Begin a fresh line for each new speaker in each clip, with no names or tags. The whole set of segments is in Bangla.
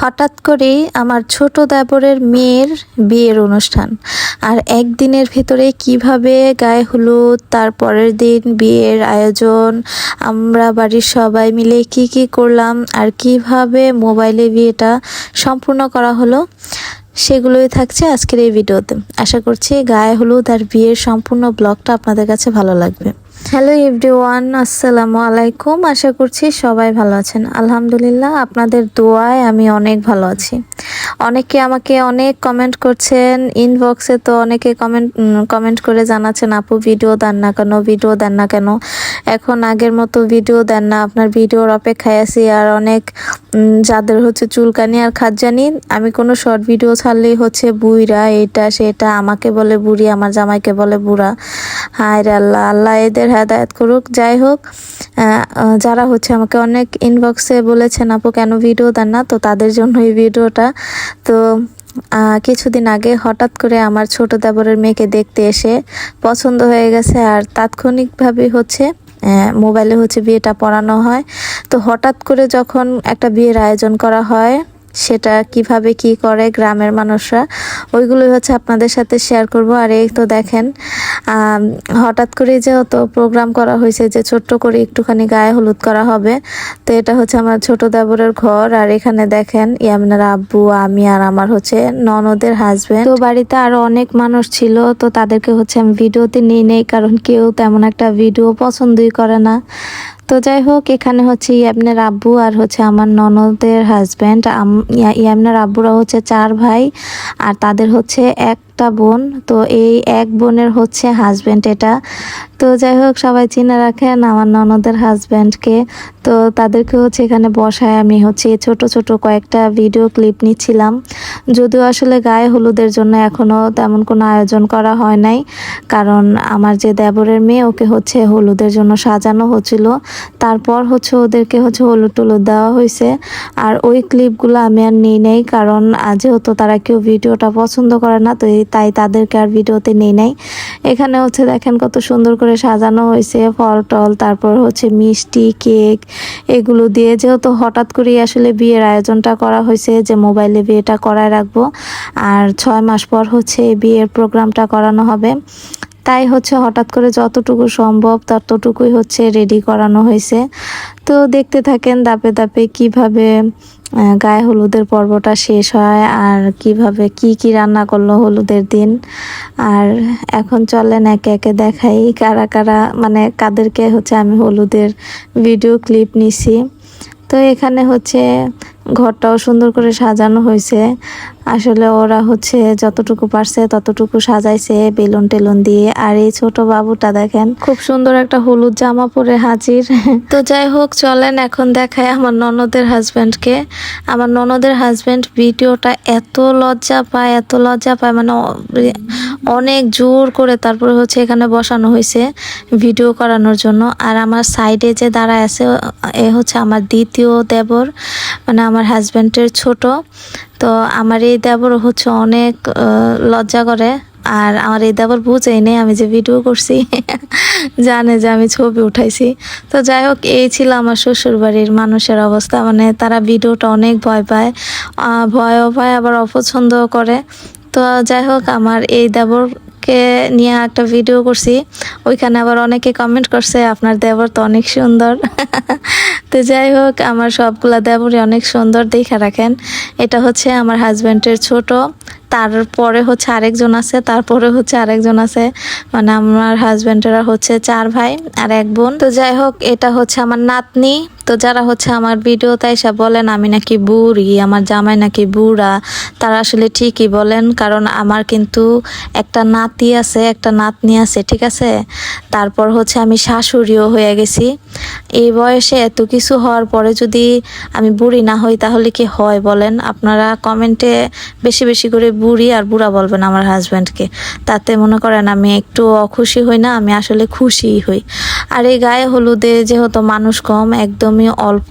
হঠাৎ করেই আমার ছোট দেবরের মেয়ের বিয়ের অনুষ্ঠান। আর একদিনের ভেতরে কীভাবে গায়ে হলুদ, তার পরের দিন বিয়ের আয়োজন, আমরা বাড়ির সবাই মিলে কি কি করলাম, আর কীভাবে মোবাইলে বিয়েটা সম্পূর্ণ করা হলো, সেগুলোই থাকছে আজকের এই ভিডিওতে। আশা করছি গায়ে হলুদ আর বিয়ের সম্পূর্ণ ব্লগটা আপনাদের কাছে ভালো লাগবে। হ্যালো এভরিওয়ান, আসসালামু আলাইকুম। আশা করছি সবাই ভালো আছেন। আলহামদুলিল্লাহ, আপনাদের দোয়ায় আমি অনেক ভালো আছি। অনেকে আমাকে অনেক কমেন্ট করছেন ইনবক্সে তো অনেকে কমেন্ট কমেন্ট করে জানাচ্ছেন, আপু ভিডিও দেন না কেন? ভিডিও দেন না কেন? এখন আগের মতো ভিডিও দেন না। আপনার ভিডিওর অপেক্ষায় আছি আর অনেক যাদের হচ্ছে চুলকানি আর খাজ্জানি। আমি কোনো শর্ট ভিডিও ছাড়লেই হচ্ছে বুইরা, এটা, সেটা, আমাকে বলে বুড়ি, আমার জামাইকে বলে বুড়া। হায় আল্লাহ আল্লাহ এদের হেদায়ত করুক, যাই হোক যারা হচ্ছে আমাকে অনেক ইনবক্সে বলেছেন, আপু, কেন ভিডিও দেন না? তো তাদের জন্য এই ভিডিওটা তো কিছুদিন আগে হঠাৎ করে আমার ছোট দেবরের মেয়েকে দেখতে এসে পছন্দ হয়ে গেছে আর তাৎক্ষণিকভাবে হচ্ছে মোবাইলে হচ্ছে বিয়েটা পড়ানো হয়। তো হঠাৎ করে যখন একটা বিয়ের আয়োজন করা হয় সেটা কীভাবে কি করে গ্রামের মানুষরা, ওইগুলোই হচ্ছে আপনাদের সাথে শেয়ার করব। আর এই তো দেখেন হঠাৎ করে যেহেতু প্রোগ্রাম করা হয়েছে যে ছোট্ট করে একটুখানি গায়ে হলুদ করা হবে, তো এটা হচ্ছে আমার ছোট দেবরের ঘর। আর এখানে দেখেন, ইয়ামিনার আব্বু, আমি আর আমার হচ্ছে ননদের হাজবেন্ড তো বাড়িতে আরও অনেক মানুষ ছিল, তো তাদেরকে হচ্ছে আমি ভিডিওতে নিয়ে নেই, কারণ কেউ তেমন একটা ভিডিও পছন্দই করে না। তো যাই হোক, এখানে হচ্ছে ইয়াবনের আব্বু আর হচ্ছে আমার ননদের হাজব্যান্ড ইয়াবনের আব্বুরা হচ্ছে চার ভাই আর তাদের হচ্ছে একটা বোন, তো এই এক বোনের হচ্ছে হাজব্যান্ড এটা। তো যাই হোক, সবাই চিনে রাখেন আমার ননদের হাজব্যান্ডকে তো তাদেরকে হচ্ছে এখানে বসায় আমি হচ্ছে ছোট ছোট কয়েকটা ভিডিও ক্লিপ নিচ্ছিলাম। যদিও আসলে গায়ে হলুদের জন্য এখনও তেমন কোনো আয়োজন করা হয় নাই, কারণ আমার যে দেবরের মেয়ে, ওকে হচ্ছে হলুদের জন্য সাজানো হচ্ছিল। তারপর হচ্ছে ওদেরকে হচ্ছে হলুদ টলুদ দেওয়া হয়েছে আর ওই ক্লিপগুলো আমি আর নিই নেই, কারণ যেহেতু তারা কেউ ভিডিওটা পছন্দ করে না, তো এই- তাই তাদেরকে আর ভিডিওতে নেই নাই। এখানে হচ্ছে দেখেন কত সুন্দর করে সাজানো হয়েছে ফল টল, তারপর হচ্ছে মিষ্টি, কেক এগুলো দিয়ে যেহেতু হঠাৎ করেই আসলে বিয়ের আয়োজনটা করা হয়েছে যে মোবাইলে বিয়েটা করায় রাখব, আর ছয় মাস পর হচ্ছে বিয়ের প্রোগ্রামটা করানো হবে। তাই হচ্ছে হঠাৎ করে যতটুকু সম্ভব ততটুকুই হচ্ছে রেডি করানো হয়েছে। তো দেখতে থাকেন দাপে দাপে কীভাবে গায়ে হলুদের পর্বটা শেষ হয়। আর কীভাবে কি কি রান্না করল হলুদের দিন? আর এখন চলেন একে একে দেখাই কারা কারা মানে কাদেরকে হচ্ছে আমি হলুদের ভিডিও ক্লিপ নিছি। তো এখানে হচ্ছে ঘরটাও সুন্দর করে সাজানো হয়েছে। আসলে ওরা হচ্ছে যতটুকু পারছে ততটুকু সাজাইছে বেলুন টেলুন দিয়ে। আর এই ছোট বাবুটা দেখেন, খুব সুন্দর একটা হলুদ জামা পরে হাজির। তো যাই হোক, চলেন এখন দেখায় আমার ননদের হাজব্যান্ডকে আমার ননদের হাজব্যান্ড ভিডিওটা এত লজ্জা পায়, এত লজ্জা পায় মানে অনেক জোর করে তারপরে হচ্ছে এখানে বসানো হয়েছে ভিডিও করানোর জন্য। আর আমার সাইডে যে দাঁড়ায় আছে, এ হচ্ছে আমার দ্বিতীয় দেবর মানে আমার হাজব্যান্ডের ছোট। তো আমার এই দেবর হচ্ছে অনেক লজ্জা করে। আর আমার এই দেবর বুঝেই নেই আমি যে ভিডিও করছি, জানে যে আমি ছবি উঠাইছি। তো যাই হোক, এই ছিল আমার শ্বশুর বাড়ির মানুষের অবস্থা। মানে তারা ভিডিওটা অনেক ভয় পায় ভয়ও পায়, আবার অপছন্দও করে। তো যাই হোক, আমার এই দেবরকে নিয়ে একটা ভিডিও করছি। ওইখানে আবার অনেকে কমেন্ট করছে, আপনার দেবর তো অনেক সুন্দর। তো যাই হোক, আমার সবগুলা দেবরই অনেক সুন্দর দেখে রাখেন। এটা হচ্ছে আমার হাজব্যান্ডের ছোট। তারপরে হচ্ছে আরেকজন আছে, তারপরে হচ্ছে আরেকজন আছে। মানে আমার হাজব্যান্ডেরা হচ্ছে চার ভাই আর এক বোন। তো যাই হোক, এটা হচ্ছে আমার নাতনি। তো যারা হচ্ছে আমার ভিডিওতে এসে বলেন আমি নাকি বুড়ি, আমার জামাই নাকি বুড়া, তারা আসলে ঠিকই বলেন, কারণ আমার কিন্তু একটা নাতি আছে, একটা নাতনি আছে, ঠিক আছে? তারপর হচ্ছে আমি শাশুড়িও হয়ে গেছি। এই বয়সে এত কিছু হওয়ার পরে যদি আমি বুড়ি না হই, তাহলে কি হয় বলেন? আপনারা কমেন্টে বেশি বেশি করে বুড়ি আর বুড়া বলবেন আমার হাজব্যান্ডকে তাতে মনে করেন আমি একটু অখুশি হই না, আমি আসলে খুশিই হই। আর এই গায়ে হলুদে যেহেতু মানুষ কম, একদমই অল্প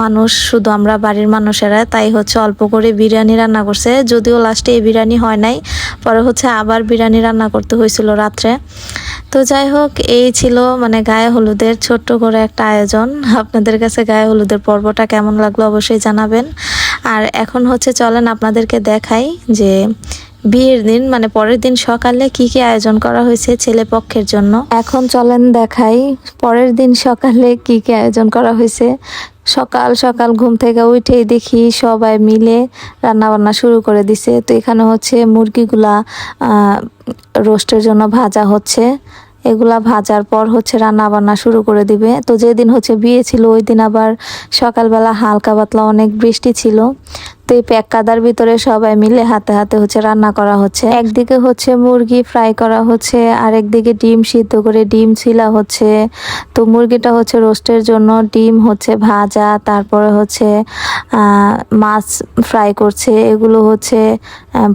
মানুষ, শুধু আমরা বাড়ির মানুষেরা, তাই হচ্ছে অল্প করে বিরিয়ানি রান্না করছে। যদিও লাস্টে এই বিরিয়ানি হয় নাই, পরে হচ্ছে আবার বিরিয়ানি রান্না করতে হয়েছিল রাত্রে। তো যাই হোক, এই ছিল মানে গায়ে হলুদের ছোট্ট করে একটা আয়োজন। আপনাদের কাছে গায়ে হলুদের পর্বটা কেমন লাগল অবশ্যই জানাবেন। আর এখন হচ্ছে চলেন আপনাদেরকে দেখাই যে বিয়ের দিন মানে পরের দিন সকালে কি কি আয়োজন করা হয়েছে ছেলে পক্ষের জন্য? এখন চলেন দেখাই, পরের দিন সকালে কি কি আয়োজন করা হয়েছে। সকাল সকাল ঘুম থেকে উঠেই দেখি সবাই মিলে রান্না বান্না শুরু করে দিছে। তো এখানে হচ্ছে মুরগিগুলা রোস্টের জন্য ভাজা হচ্ছে। এগুলা ভাজার পর হচ্ছে রান্না বান্না শুরু করে দিবে। তো যেদিন হচ্ছে বিয়ে ছিল, ওই দিন আবার সকালবেলা হালকা পাতলা অনেক বৃষ্টি ছিল। তো এই প্যাক কাদার ভিতরে সবাই মিলে হাতে হাতে হচ্ছে রান্না করা হচ্ছে। একদিকে হচ্ছে মুরগি ফ্রাই করা হচ্ছে আর একদিকে ডিম সিদ্ধ করে ডিম ছিলা হচ্ছে। তো মুরগিটা হচ্ছে রোস্টের জন্য, ডিম হচ্ছে ভাজা, তারপরে হচ্ছে মাছ ফ্রাই করছে। এগুলো হচ্ছে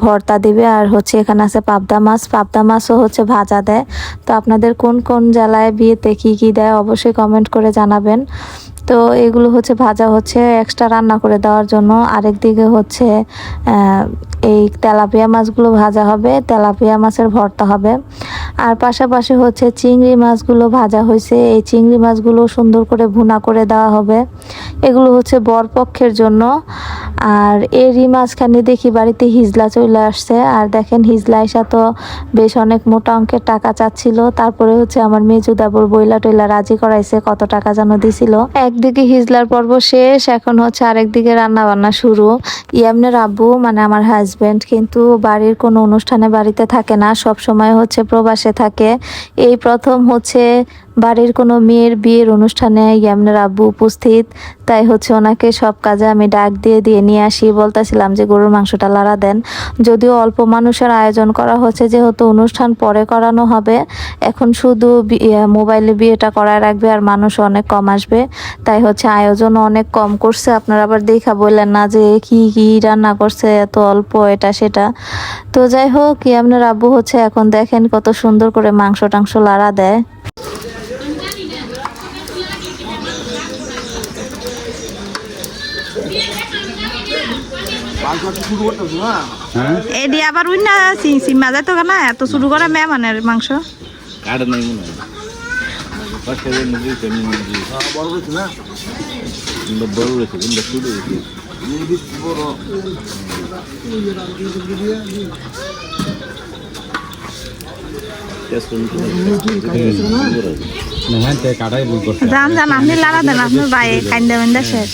ভর্তা দিবে আর হচ্ছে এখানে আছে পাবদা মাছ। পাবদা মাছও হচ্ছে ভাজা দেয়। তো আপনাদের কোন কোন জেলায় বিয়েতে কি কি দেয় অবশ্যই কমেন্ট করে জানাবেন। তো এগুলো হচ্ছে ভাজা হচ্ছে এক্সট্রা রান্না করে দেওয়ার জন্য। আরেক দিকে হচ্ছে এই তেলাপিয়া মাছগুলো ভাজা হবে, তেলাপিয়া মাছের ভর্তা হবে। আর পাশাপাশি হচ্ছে চিংড়ি মাছগুলো ভাজা হয়েছে। এই চিংড়ি মাছগুলো সুন্দর করে ভুনা করে দেওয়া হবে। এগুলো হচ্ছে বরপক্ষের জন্য। আর এরই মাঝখানে দেখি বাড়িতে হিজলা চলে আসছে। আর দেখেন হিজলা এসা তো বেশ অনেক মোটা অঙ্কের টাকা চাচ্ছিল। তারপরে হচ্ছে আমার মেজু দাবর বইলা টইলা রাজি করাইছে কত টাকা যেন দিছিল। একদিকে হিজলার পর্ব শেষ, এখন হচ্ছে আরেকদিকে রান্না বান্না শুরু। ইয়ামনের আব্বু মানে আমার হাজব্যান্ড কিন্তু বাড়ির কোনো অনুষ্ঠানে বাড়িতে থাকে না। সব সময় হচ্ছে প্রবাসে থাকে। এই প্রথম হচ্ছে বাড়ির কোনো মেয়ের বিয়ের অনুষ্ঠানে ইয়ামনের আব্বু উপস্থিত তাই হচ্ছে ওনাকে সব কাজে আমি ডাক দিয়ে দিয়ে নিয়ে আসি। বলতেছিলাম যে গরুর মাংসটা লাড়া দেন। যদিও অল্প মানুষের আয়োজন করা হচ্ছে যেহেতু অনুষ্ঠান পরে করানো হবে এখন শুধু ইয়ে, মোবাইলে বিয়েটা করায় রাখবে আর মানুষ অনেক কম আসবে। তাই হচ্ছে আয়োজন অনেক কম করছে। আপনারা আবার দেখা বললেন না যে কি কি রান্না করছে এত অল্প এটা সেটা। তো যাই হোক আপনার আব্বু হচ্ছে এখন দেখেন কত সুন্দর করে মাংস টাংস লাড়া দেয়।
এডি আবার উইন না উইনা সিমা যাইতো না এত শুরু করে মে মানে মাংস।
কাটা নাই মনে হয় বড় রয়েছে না? বড় রয়েছে কোনটা ছোট রয়েছে বড়
জান জান আপনি লাড়া দেন আপনার ভাই খাইন্দা মেন্দা শেষ।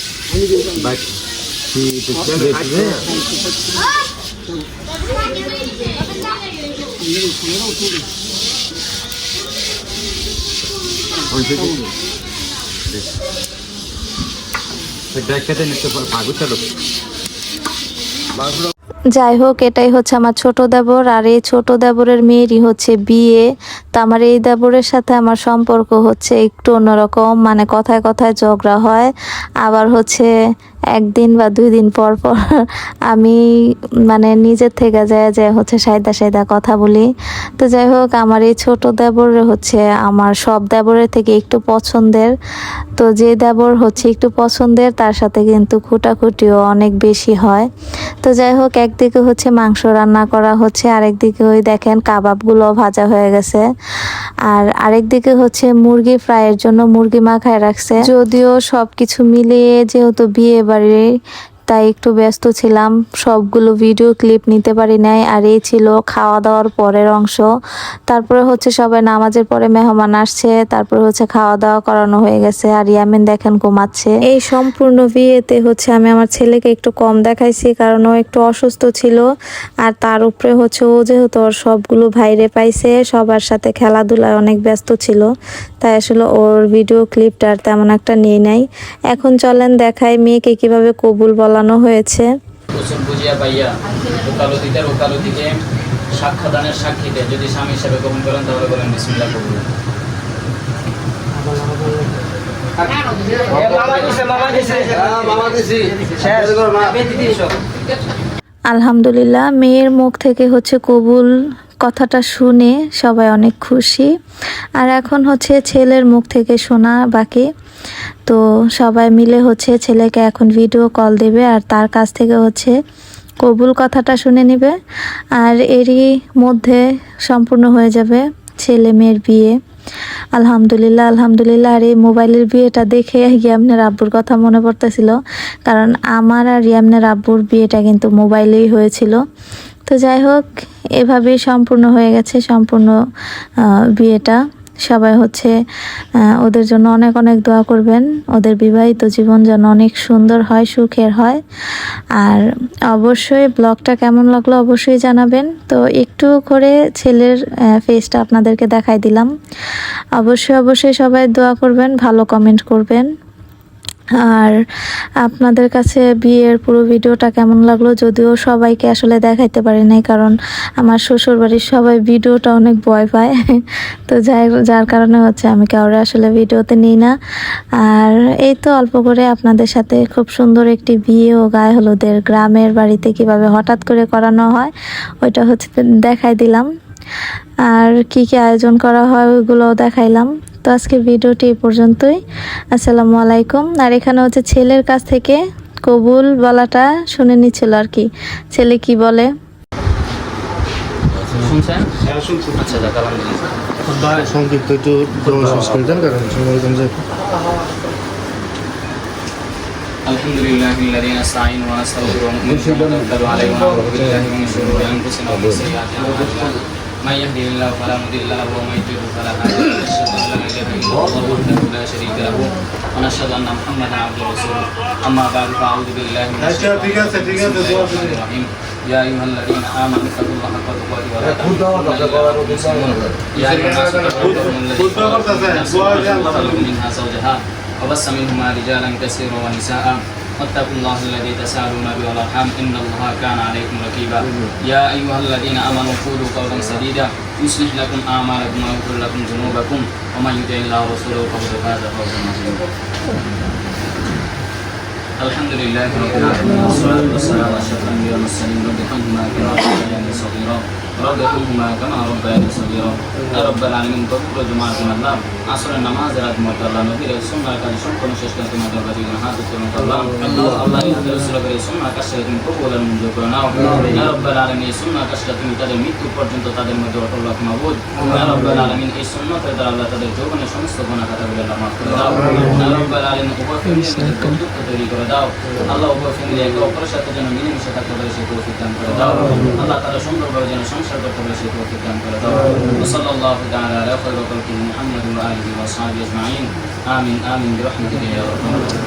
দেখতে নিতে ভাগু চলো
যাই হোক, এটাই হচ্ছে আমার ছোট দেবর, আর এই ছোট দেবরের মেয়েরই হচ্ছে বিয়ে। তো আমার এই দেবরের সাথে আমার সম্পর্ক হচ্ছে একটু অন্যরকম মানে কথায় কথায় ঝগড়া হয়। আবার হচ্ছে একদিন বা দুই দিন পর পর আমি মানে নিজের থেকে যায় যে হচ্ছে সাইদা সাইদা কথা বলি। তো যাই হোক, আমার এই ছোট দেবর হচ্ছে আমার সব দেবরের থেকে একটু পছন্দের। তো যে দেবর হচ্ছে একটু পছন্দের, তার সাথে কিন্তু খুঁটাখুটিও অনেক বেশি হয়। তো যাই হোক একদিকে হচ্ছে মাংস রান্না করা হচ্ছে, আরেকদিকে ওই দেখেন কাবাবগুলো ভাজা হয়ে গেছে। আর আরেকদিকে হচ্ছে মুরগি ফ্রাইয়ের জন্য মুরগি মাখায় রাখছে। যদিও সবকিছু মিলিয়ে যেহেতু বিয়ে বাড়ি তাই একটু ব্যস্ত ছিলাম। সবগুলো ভিডিও ক্লিপ নিতে পারি নাই, আর এই ছিল খাওয়া দাওয়ার পরের অংশ। তারপরে হচ্ছে সবাই নামাজের পরে মেহমান আসছে, তারপরে হচ্ছে খাওয়া দাওয়া করানো হয়ে গেছে, আর ইয়ামিন দেখেন ঘুমাচ্ছে। এই সম্পূর্ণ বিয়েতে হচ্ছে আমি আমার ছেলেকে একটু কম দেখাইছি, কারণ ও একটু অসুস্থ ছিল, আর তার উপরে হচ্ছে ও যেহেতু ওর সবগুলো ভাইরে পাইছে, সবার সাথে খেলাধুলায় অনেক ব্যস্ত ছিল, তাই আসলে ওর ভিডিও ক্লিপটা আর তেমন একটা নিয়ে নাই। এখন চলেন দেখায় মেয়েকে কীভাবে কবুল বলানো হয়েছে।
কুসুম বুঝিয়া পাইয়া ওকালতিদের ওকালতিকে সাক্ষ্যদানের সাক্ষীতে যদি স্বামী হিসেবে গ্রহণ করেন তাহলে বলেন বিসমিল্লাহ কবুল
আলহামদুলিল্লাহ মেয়ের মুখ থেকে হচ্ছে কবুল কথাটা শুনে সবাই অনেক খুশি। আর এখন হচ্ছে ছেলের মুখ থেকে শোনা বাকি। তো সবাই মিলে হচ্ছে ছেলেকে এখন ভিডিও কল দেবে আর তার কাছ থেকে হচ্ছে কবুল কথাটা শুনে নেবে। আর এরই মধ্যে সম্পূর্ণ হয়ে যাবে ছেলে মেয়ের বিয়ে। আলহামদুলিল্লাহ আলহামদুলিল্লাহ। আর এই মোবাইলের বিয়েটা দেখে ইয়ামনের আব্বুর কথা মনে পড়তেছিল। কারণ আমার আর ইয়ামনের আব্বুর বিয়েটা কিন্তু মোবাইলেই হয়েছিল। তো যাই হোক, এভাবেই সম্পূর্ণ হয়ে গেছে সম্পূর্ণ বিয়েটা। সবাই হচ্ছে ওদের জন্য অনেক অনেক দোয়া করবেন। ওদের বিবাহিত জীবন যেন অনেক সুন্দর হয়, সুখের হয়। আর অবশ্যই ব্লগটা কেমন লাগল অবশ্যই জানাবেন। তো একটু করে ছেলের ফেসটা আপনাদেরকে দেখাই দিলাম। অবশ্যই অবশ্যই সবাই দোয়া করবেন, ভালো কমেন্ট করবেন। আর আপনাদের কাছে বিয়ের পুরো ভিডিওটা কেমন লাগল যদিও সবাইকে আসলে দেখাইতে পারি নাই, কারণ আমার শ্বশুর বাড়ির সবাই ভিডিওটা অনেক ভয় পায়। তো যাই যার কারণে হচ্ছে আমি কাউরে আসলে ভিডিওতে নিই না। আর এই তো অল্প করে আপনাদের সাথে খুব সুন্দর একটি বিয়ে ও গায়ে হলুদের গ্রামের বাড়িতে কীভাবে হঠাৎ করে করানো হয়, ওইটা হচ্ছে দেখাই দিলাম। আর কি কি আয়োজন করা হয় ওইগুলোও দেখাইলাম। তো আজকে ভিডিওটি এই পর্যন্তই আসসালামু আলাইকুম আর এখানে হচ্ছে ছেলের কাছ থেকে কবুল বলাটা শুনে নিচ্ছিল আর কি ছেলে কি বলে
শুনছেন আচ্ছা যাক আলহামদুলিল্লাহ
সংক্ষিপ্ত একটু জমা শেষ করে দেন কারণ সময় কম যায়
الحمد لله الذي نستعين ونستغفر ونؤمن به ونتوكل عليه ونعوذ بالله من شرور انفسنا ومن سيئات اعمالنا من يهده الله فلا مضل له ومن يضلل فلا هادي له. أشهد أن لا إله إلا الله وحده لا شريك له ونشهد أن محمدا عبده ورسوله أما بعد فأعوذ بالله من الشيطان الرجيم. الله يا أيها الذين آمنوا اتقوا الله حق تقاته ولا تموتن الا وأنتم مسلمون يا أيها الناس اتقوا ربكم الذي خلقكم من نفس واحدة وخلق منها زوجها وبث منهما رجالا كثيرا ونساء. واتقوا الله الذي تساءلون به والأرحام. إن الله كان عليكم رقيبا. يا أيها الذين آمنوا قولوا قولا سديدا. يصلح لكم أعمالكم ويغفر لكم ذنوبكم. ومن يطع الله ورسوله فقد فاز فوزا عظيما. الحمد لله رب العالمين والصلاة والسلام على أشرف الأنبياء والمرسلين رب ارحمهما كما ربياني صغيرا. رب ارحمهما كما ربياني صغيرا يا رب العالمين পবিত্র জুমার দিন আল্লাহ আসরের নামাজ রাত মোতাল্লাহ নবীর সুন্নাহ কাজে সম্পূর্ণ শেষ করে তোমাদের বাড়ি হাত উত্তোলন করলাম আল্লাহ আল্লাহ ইহাদের রসুল করে সুন্নাহ কাজটা তুমি কবুল আর মঞ্জুর করে নাও ইয়া রব্বাল আলামিন এই সুন্নাহ কাজটা তুমি তাদের মৃত্যু পর্যন্ত তাদের মধ্যে অটল রাখ মাবুদ ইয়া রব্বাল আলামিন এই সুন্নাতের দ্বারা আল্লাহ তাদের যৌবনের সমস্ত গুনাহ খাতাগুলো আল্লাহ মাফ করে দাও ইয়া রব্বাল আলামিন উভয় ফ্যামিলির মধ্যে বন্ধুত্ব তৈরি করে দাও আল্লাহ উভয় ফ্যামিলি একে অপরের সাথে যেন মিলেমিশে থাকতে পারে সেই তৌফিক দান করে দাও আল্লাহ তারা সুন্দরভাবে যেন সংসার وصدق وزيد وتكلم فلترى وصلى الله تعالى على خير خلقه محمد وآله وأصحابه أجمعين. آمين آمين برحمتك يا رب العالمين.